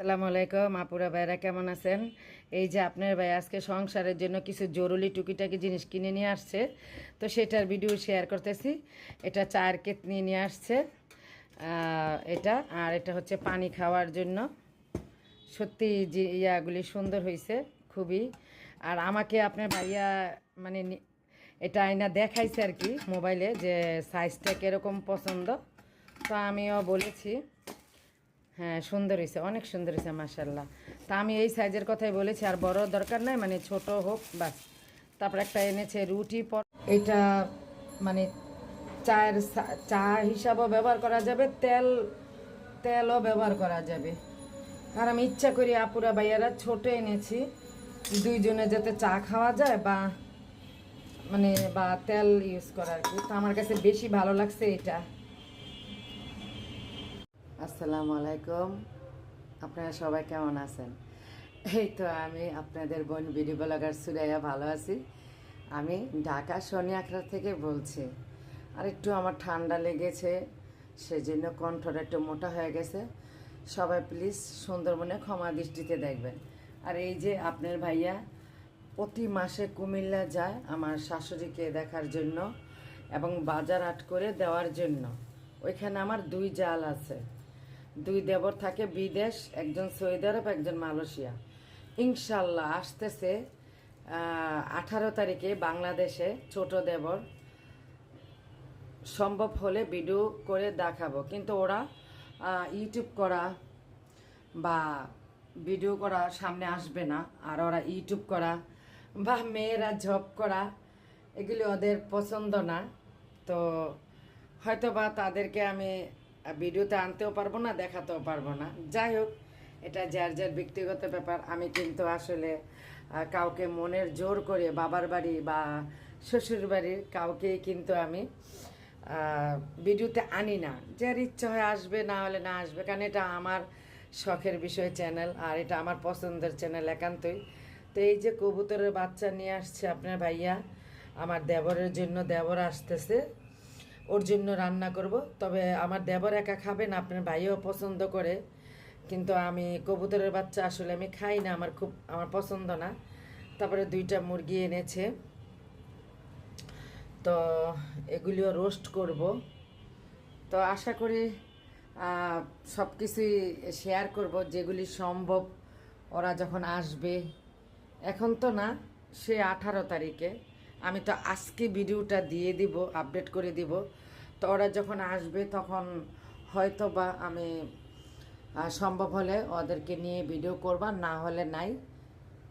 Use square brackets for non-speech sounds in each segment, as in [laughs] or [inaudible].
সালামু আলাইকুম, আপুরা ভাইরা কেমন আছেন? এই যে আপনার ভাই আজকে সংসারের জন্য কিছু জরুরি টুকিটাকি জিনিস কিনে নিয়ে আসছে, তো সেটার ভিডিও শেয়ার করতেছি। এটা চায়ের কেত নিয়ে নিয়ে আসছে এটা, আর এটা হচ্ছে পানি খাওয়ার জন্য। সত্যি যে ইয়াগুলি সুন্দর হয়েছে খুবই। আর আমাকে আপনার ভাইয়া মানে এটা আয়না দেখাইছে আর কি মোবাইলে যে সাইজটা কীরকম পছন্দ, তো আমিও বলেছি। হ্যাঁ সুন্দর হয়েছে অনেক সুন্দর হয়েছে মাসাল্লাহ তা আমি এই সাইজের কথাই বলেছি, আর বড় দরকার নাই মানে ছোট হোক, বাস। তারপর একটা এনেছে রুটি পর এটা মানে চায়ের চা হিসাবেও ব্যবহার করা যাবে, তেল, তেলও ব্যবহার করা যাবে। আর আমি ইচ্ছা করি, আপুরা, ভাইয়ারা, ছোট এনেছি, দুইজনে যাতে চা খাওয়া যায় বা মানে বা তেল ইউজ করা আর কি। তো আমার কাছে বেশি ভালো লাগছে এটা। আসসালামু আলাইকুম। আপনারা সবাই কেমন আছেন? এই তো আমি আপনাদের বোন বিডি ব্লগার সুরাইয়া ভালো আছি। আমি ঢাকা শনি আখড়া থেকে বলছি। আর একটু আমার ঠান্ডা লেগেছে, সেজন্য কণ্ঠটা একটু মোটা হয়ে গেছে। সবাই প্লিজ সুন্দরবনে ক্ষমা দৃষ্টিতে দেখবেন। আর এই যে আপনার ভাইয়া, প্রতি মাসে কুমিল্লা যায় আমার শাশুড়িকে দেখার জন্য এবং বাজার আট করে দেওয়ার জন্য। ওইখানে আমার দুই জাল আছে। দুই দেবর থাকে বিদেশ, একজন সৌদি আরব, একজন মালয়েশিয়া। ইনশাল্লাহ আসতেছে আঠারো তারিখে বাংলাদেশে ছোট দেবর। সম্ভব হলে ভিডিও করে দেখাবো। কিন্তু ওরা ইউটিউব করা বা ভিডিও করা সামনে আসবে না। আর ওরা ইউটিউব করা বা মেয়েরা জব করা, এগুলি ওদের পছন্দ না। তো হয়তো বা তাদেরকে আমি ভিডিওতে আনতেও পারব না, দেখাতেও পারব না। যাই হোক, এটা যার যার ব্যক্তিগত ব্যাপার, আমি কিন্তু আসলে কাউকে মনের জোর করে বাবার বাড়ি বা শ্বশুর বাড়ির কাউকেই কিন্তু আমি ভিডিওতে আনি না। যার ইচ্ছা হয় আসবে, না হলে না আসবে, কারণ এটা আমার শখের বিষয় চ্যানেল আর এটা আমার পছন্দের চ্যানেল একান্তই। তো এই যে কবুতরের বাচ্চা নিয়ে আসছে আপনার ভাইয়া, আমার দেবরের জন্য দেবর আসতেছে। ওর জন্য রান্না করব। তবে আমার দেবর একা খাবেন আপনার ভাইও পছন্দ করে। কিন্তু আমি কবুতরের বাচ্চা আসলে আমি খাই না, আমার খুব, আমার পছন্দ না। তারপরে দুইটা মুরগি এনেছে। তো এগুলিও রোস্ট করব। তো আশা করি সব কিছুই শেয়ার করব, যেগুলি সম্ভব। ওরা যখন আসবে, এখন তো না, সে আঠারো তারিখে। আমি তো আজকে ভিডিওটা দিয়ে দিব আপডেট করে দিব। তো ওরা যখন আসবে তখন হয়তো বা আমি সম্ভব হলে ওদেরকে নিয়ে ভিডিও করবা না হলে নাই।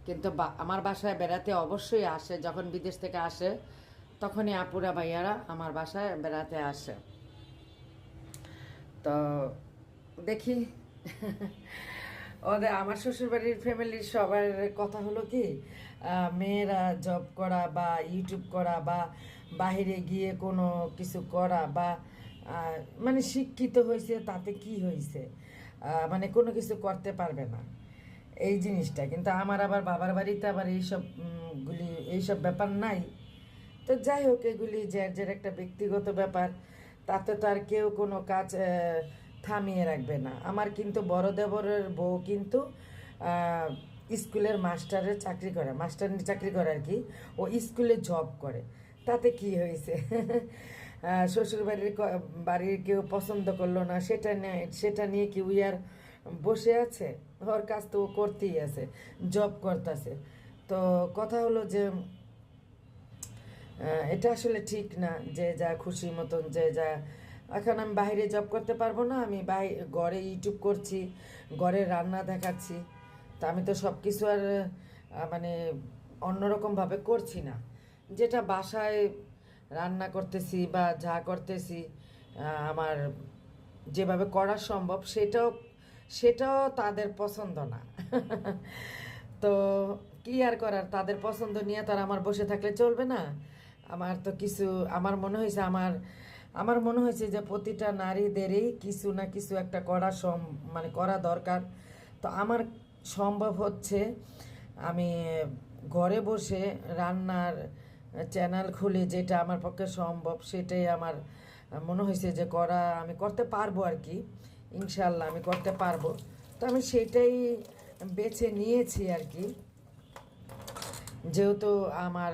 কিন্তু আমার বাসায় বেড়াতে অবশ্যই আসে, যখন বিদেশ থেকে আসে, তখনই আপুরা ভাইয়ারা আমার বাসায় বেড়াতে আসে। তো দেখি। [laughs] ওদের আমার শ্বশুরবাড়ির ফ্যামিলির সবার কথা হলো কি মেয়েরা জব করা বা ইউটিউব করা বা বাহিরে গিয়ে কোনো কিছু করা বা মানে শিক্ষিত হয়েছে তাতে কি হয়েছে? মানে কোনো কিছু করতে পারবে না। এই জিনিসটা। কিন্তু আমার আবার বাবার বাড়িতে আবার এইসবগুলি এইসব ব্যাপার নাই। তো যাই হোক, এগুলি যার যার একটা ব্যক্তিগত ব্যাপার, তাতে তো আর কেউ কোনো কাজ থামিয়ে রাখবে না। আমার কিন্তু বড় দেবরের বউ কিন্তু স্কুলের মাস্টারের চাকরি করে মাস্টার চাকরি করে আর কি। ও স্কুলে জব করে। তাতে কি হয়েছে? আহ, শ্বশুর বাড়ির কেউ পছন্দ করল না সেটা নিয়ে সেটা নিয়ে কি উই আর বসে আছে? ওর কাজ তো ও করতেই আছে জব করতেছে। তো কথা হলো যে এটা আসলে ঠিক না যে যা খুশি মতন যে যা এখন আমি বাইরে জব করতে পারব না, আমি বাই ঘরে ইউটিউব করছি, ঘরে রান্না দেখাচ্ছি। তা আমি তো সব কিছু আর মানে অন্যরকমভাবে করছি না। যেটা বাসায় রান্না করতেছি বা যা করতেছি আমার যেভাবে করা সম্ভব সেটাও সেটাও তাদের পছন্দ না। [laughs] তো কি আর করার, তাদের পছন্দ নিয়ে তার আমার বসে থাকলে চলবে না। আমার তো কিছু, আমার মনে হয়েছে আমার আমার মনে হয়েছে যে প্রতিটা নারীদেরই কিছু না কিছু একটা করা সম মানে করা দরকার। তো আমার সম্ভব হচ্ছে আমি ঘরে বসে রান্নার চ্যানেল খুলে যেটা আমার পক্ষে সম্ভব, সেটাই আমার মনে হয়েছে যে করা, আমি করতে পারব আর কি। ইনশাল্লাহ আমি করতে পারব। তো আমি সেটাই বেছে নিয়েছি আর কি। যেহেতু আমার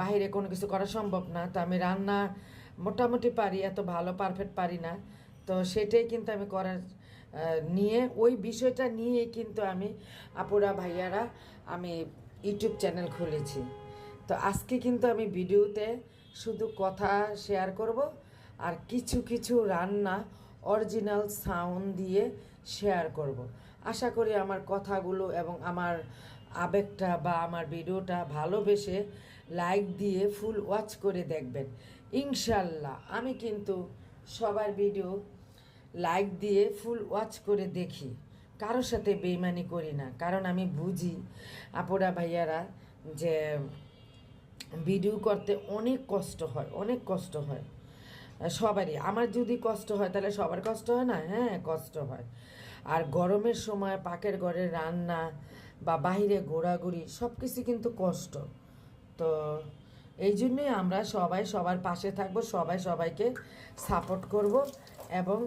বাইরে কোনো কিছু করা সম্ভব না, তো আমি রান্না মোটামুটি পারি, এত ভালো পারফেক্ট পারি না। তো সেটাই কিন্তু আমি করার নিয়ে, ওই বিষয়টা নিয়ে কিন্তু আমি আপুরা ভাইয়ারা আমি ইউটিউব চ্যানেল খুলেছি। তো আজকে কিন্তু আমি ভিডিওতে শুধু কথা শেয়ার করব আর কিছু কিছু রান্না অরিজিনাল সাউন্ড দিয়ে শেয়ার করব। আশা করি আমার কথাগুলো এবং আমার আবেগটা বা আমার ভিডিওটা ভালোবেসে লাইক দিয়ে ফুল ওয়াচ করে দেখবেন। ইনশাল্লাহ। আমি কিন্তু সবার ভিডিও লাইক দিয়ে ফুল ওয়াচ করে দেখি। কারোর সাথে বেইমানি করি না। কারণ আমি বুঝি আপুরা ভাইয়ারা যে ভিডিও করতে অনেক কষ্ট হয়, অনেক কষ্ট হয়। সবারই। আমার যদি কষ্ট হয়, তাহলে সবার কষ্ট হয় না? হ্যাঁ কষ্ট হয়। আর গরমের সময় পাকের ঘরে রান্না বা বাইরে ঘোরাঘুরি সব কিছু কিন্তু কষ্ট। তো এই জন্যই আমরা সবাই সবার পাশে থাকব, সবাই সবাইকে সাপোর্ট করব এবং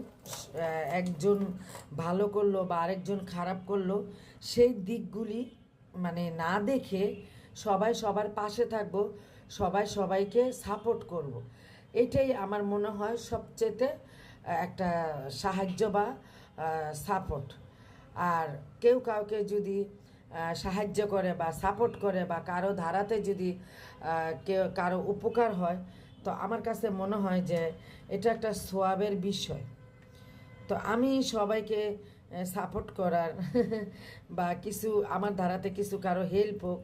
একজন ভালো করল বা আরেকজন খারাপ করল, সেই দিকগুলি মানে না দেখে সবাই সবার পাশে থাকব, সবাই সবাইকে সাপোর্ট করব। এটাই আমার মনে হয় সবচেয়েতে একটা সাহায্য বা সাপোর্ট আর কেউ কাউকে যদি সাহায্য করে বা সাপোর্ট করে বা কারও ধারাতে যদি কেউ, কারও উপকার হয়, তো আমার কাছে মনে হয় যে এটা একটা সোয়াবের বিষয়। তো আমি সবাইকে সাপোর্ট করার [laughs] বা কিছু, আমার ধারাতে কিছু কারও হেল্প হোক,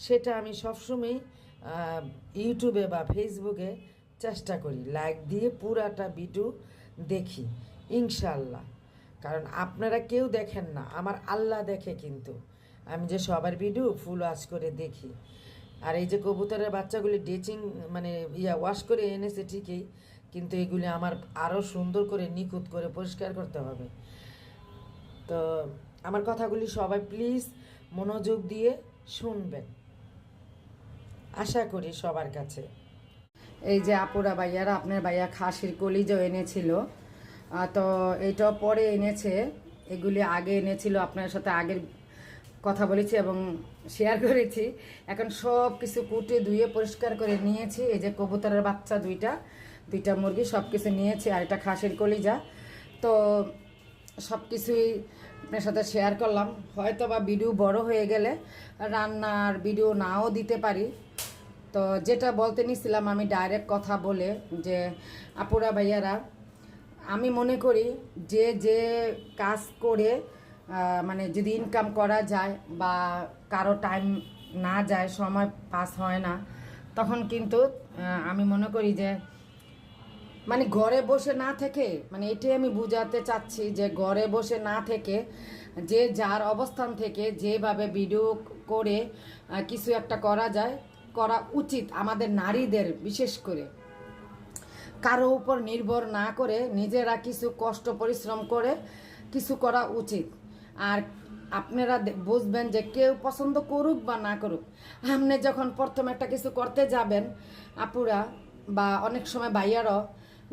সেটা আমি সবসময় ইউটিউবে বা ফেসবুকে চেষ্টা করি। লাইক দিয়ে পুরাটা ভিডিও দেখি ইনশাল্লাহ কারণ আপনারা কেউ দেখেন না, আমার আল্লাহ দেখে কিন্তু। আমি যে সবার ভিডিও ফুল ওয়াশ করে দেখি। আর এই যে কবুতরের বাচ্চাগুলি ডেচিং মানে ইয়া ওয়াশ করে এনেছে ঠিকই, কিন্তু এগুলি আমার আরও সুন্দর করে নিখুঁত করে পরিষ্কার করতে হবে। তো আমার কথাগুলি সবাই প্লিজ মনোযোগ দিয়ে শুনবেন। আশা করি সবার কাছে। এই যে আপুরা ভাইয়ারা, আপনার ভাইয়া খাসির কলিজাও এনেছিল। তো এটা পরে এনেছে। এগুলি আগে এনেছিল, আপনার সাথে আগের কথা বলেছি এবং শেয়ার করেছি। এখন সব কিছু কুটে ধুয়ে পরিষ্কার করে নিয়েছি। এই যে কবুতরের বাচ্চা দুইটা দুইটা মুরগি সব কিছু নিয়েছি আর এটা খাসির কলিজা। তো সব কিছুই আপনার সাথে শেয়ার করলাম। হয়তো বা ভিডিও বড় হয়ে গেলে রান্নার ভিডিও নাও দিতে পারি। তো যেটা বলতে নিছিলাম আমি ডাইরেক্ট কথা বলে যে, আপুরা ভাইয়ারা, আমি মনে করি যে যে কাজ করে মানে যদি ইনকাম করা যায় বা কারও টাইম না যায়, সময় পাস হয় না, তখন কিন্তু আমি মনে করি যে মানে ঘরে বসে না থেকে মানে এটাই আমি বুঝাতে চাচ্ছি যে ঘরে বসে না থেকে, যে যার অবস্থান থেকে যেভাবে ভিডিও করে কিছু একটা করা যায়, করা উচিত আমাদের নারীদের বিশেষ করে। কারও উপর নির্ভর না করে নিজেরা কিছু কষ্ট, পরিশ্রম করে কিছু করা উচিত। আর আপনারা বুঝবেন যে কেউ পছন্দ করুক বা না করুক, আপনি যখন প্রথম একটা কিছু করতে যাবেন, আপুরা বা অনেক সময় ভাইয়ারও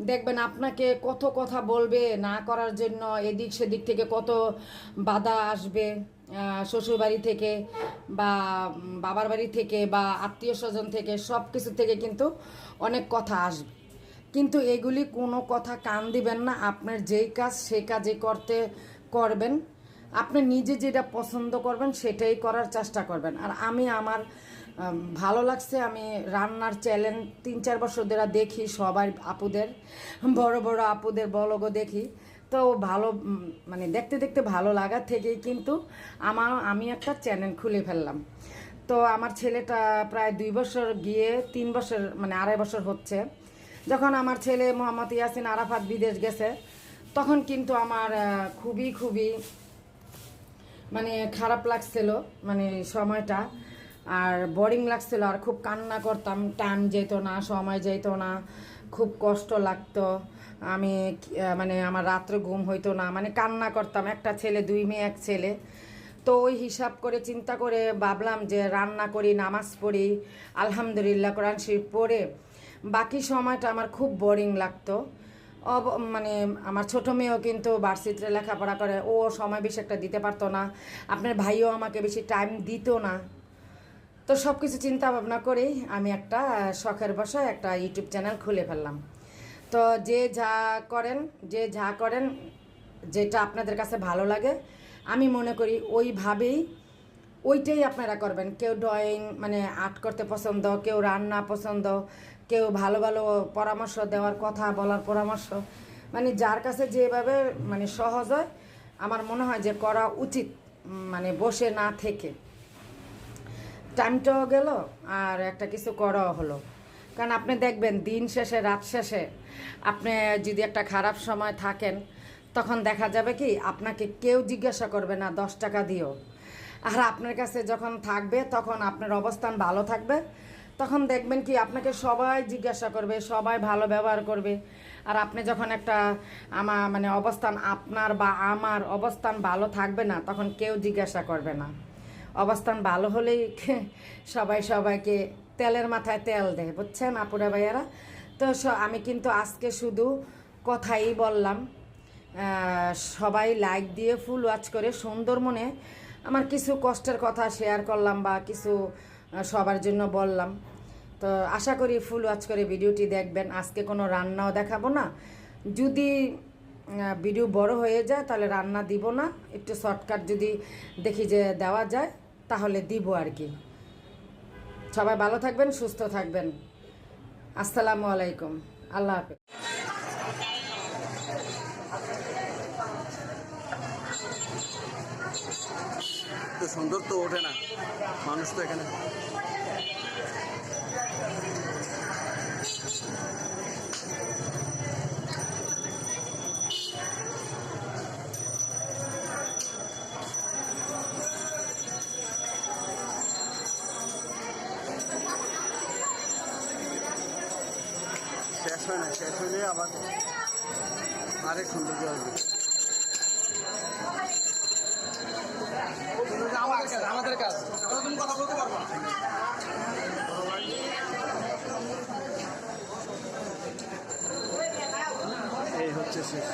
দেখবেন আপনাকে কত কথা বলবে না করার জন্য, এদিক সেদিক থেকে কত বাধা আসবে শ্বশুর বাড়ি থেকে বা বাবার বাড়ি থেকে বা আত্মীয় স্বজন থেকে সব কিছু থেকে কিন্তু অনেক কথা আসবে। কিন্তু এগুলি কোনো কথা কান দিবেন না, আপনার যেই কাজ সেই কাজই করতে করবেন। আপনি নিজে যেটা পছন্দ করবেন, সেটাই করার চেষ্টা করবেন। আর আমি আমার ভালো লাগছে, আমি রান্নার চ্যানেল তিন চার বছর ধরে দেখি সবার আপুদের, বড় বড় আপুদের বলগও দেখি। তো ভালো মানে দেখতে দেখতে ভালো লাগার থেকেই কিন্তু আমার, আমি একটা চ্যানেল খুলে ফেললাম। তো আমার ছেলেটা প্রায় দুই বছর গিয়ে তিন বছর মানে আড়াই বছর হচ্ছে। যখন আমার ছেলে মোহাম্মদ ইয়াসিন আরাফাত বিদেশ গেছে, তখন কিন্তু আমার খুবই খুবই মানে খারাপ লাগছিল মানে সময়টা। আর বোরিং লাগছিল, আর খুব কান্না করতাম, টাইম যেত না, সময় যেত না, খুব কষ্ট লাগতো। আমি মানে আমার রাত্রে ঘুম হইতো না মানে কান্না করতাম, একটা ছেলে, দুই মেয়ে, এক ছেলে। তো ওই হিসাব করে চিন্তা করে ভাবলাম যে রান্না করি, নামাজ পড়ি, আলহামদুলিল্লাহ কোরআন শরীফ পড়ে। বাকি সময়টা আমার খুব বোরিং লাগতো। অব মানে আমার ছোট মেয়েও কিন্তু ভার্সিটিতে লেখাপড়া করে। ও সময় বেশি একটা দিতে পারতো না। আপনার ভাইও আমাকে বেশি টাইম দিত না। তো সব কিছু চিন্তা ভাবনা করেই আমি একটা শখের বসায় একটা ইউটিউব চ্যানেল খুলে ফেললাম। তো যে যা করেন, যে যা করেন, যেটা আপনাদের কাছে ভালো লাগে, আমি মনে করি ওইভাবেই ওইটাই আপনারা করবেন। কেউ ড্রয়িং মানে আর্ট করতে পছন্দ, কেউ রান্না পছন্দ, কেউ ভালো ভালো পরামর্শ দেওয়ার কথা, বলার পরামর্শ। মানে যার কাছে যেভাবে মানে সহজ হয়, আমার মনে হয় যে করা উচিত মানে বসে না থেকে। টাইমটাও গেল আর একটা কিছু করাও হলো। কারণ আপনি দেখবেন দিন শেষে, রাত শেষে আপনি যদি একটা খারাপ সময় থাকেন, তখন দেখা যাবে কি, আপনাকে কেউ জিজ্ঞাসা করবে না দশ টাকা দিও আর আপনার কাছে যখন থাকবে, তখন আপনার অবস্থান ভালো থাকবে। তখন দেখবেন কি, আপনাকে সবাই জিজ্ঞাসা করবে, সবাই ভালো ব্যবহার করবে। আর আপনি যখন একটা আমার মানে অবস্থান আপনার বা আমার অবস্থান ভালো থাকবে না, তখন কেউ জিজ্ঞাসা করবে না। অবস্থান ভালো হলেই [laughs] সবাই সবাইকে তেলের মাথায় তেল দেয়, বুঝছেন আপুরা ভাইয়ারা? তো আমি কিন্তু আজকে শুধু কথাই বললাম। সবাই লাইক দিয়ে ফুল ওয়াচ করে সুন্দর মনে আমার কিছু কষ্টের কথা শেয়ার করলাম বা কিছু সবার জন্য বললাম। তো আশা করি ফুল ওয়াচ করে ভিডিওটি দেখবেন। আজকে কোনো রান্নাও দেখাবো না। যদি ভিডিও বড় হয়ে যায় তাহলে রান্না দিব না। একটু শর্টকাট যদি দেখি যে দেওয়া যায় তাহলে দিব আর কি। সবাই ভালো থাকবেন, সুস্থ থাকবেন। আসসালামু আলাইকুম। আল্লাহ হাফেজ। সুন্দর তো ওঠে না। মানুষ তো এখানে। শেষ হয় না শেষ হইলে আবার আরেক সুন্দর আসবে কাজ তাহলে তুমি কথা বলতে পারব এই হচ্ছে শেষ